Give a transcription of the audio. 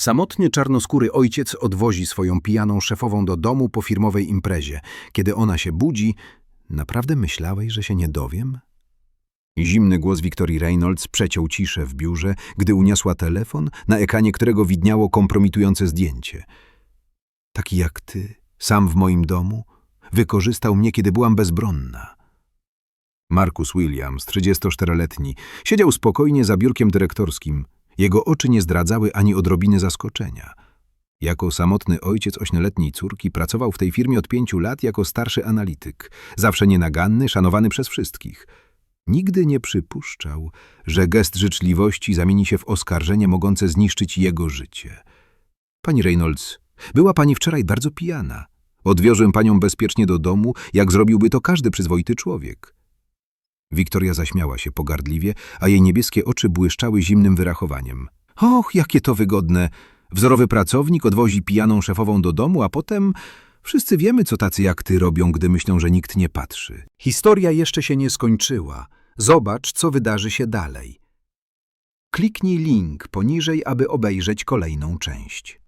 Samotnie czarnoskóry ojciec odwozi swoją pijaną szefową do domu po firmowej imprezie. Kiedy ona się budzi, naprawdę myślałeś, że się nie dowiem? Zimny głos Wiktorii Reynolds przeciął ciszę w biurze, gdy uniosła telefon, na ekranie którego widniało kompromitujące zdjęcie. Taki jak ty, sam w moim domu, wykorzystał mnie, kiedy byłam bezbronna. Marcus Williams, 34-letni, siedział spokojnie za biurkiem dyrektorskim. Jego oczy nie zdradzały ani odrobiny zaskoczenia. Jako samotny ojciec ośmioletniej córki pracował w tej firmie od pięciu lat jako starszy analityk, zawsze nienaganny, szanowany przez wszystkich. Nigdy nie przypuszczał, że gest życzliwości zamieni się w oskarżenie mogące zniszczyć jego życie. Pani Reynolds, była pani wczoraj bardzo pijana. Odwiozłem panią bezpiecznie do domu, jak zrobiłby to każdy przyzwoity człowiek. Wiktoria zaśmiała się pogardliwie, a jej niebieskie oczy błyszczały zimnym wyrachowaniem. Och, jakie to wygodne! Wzorowy pracownik odwozi pijaną szefową do domu, a potem wszyscy wiemy, co tacy jak ty robią, gdy myślą, że nikt nie patrzy. Historia jeszcze się nie skończyła. Zobacz, co wydarzy się dalej. Kliknij link poniżej, aby obejrzeć kolejną część.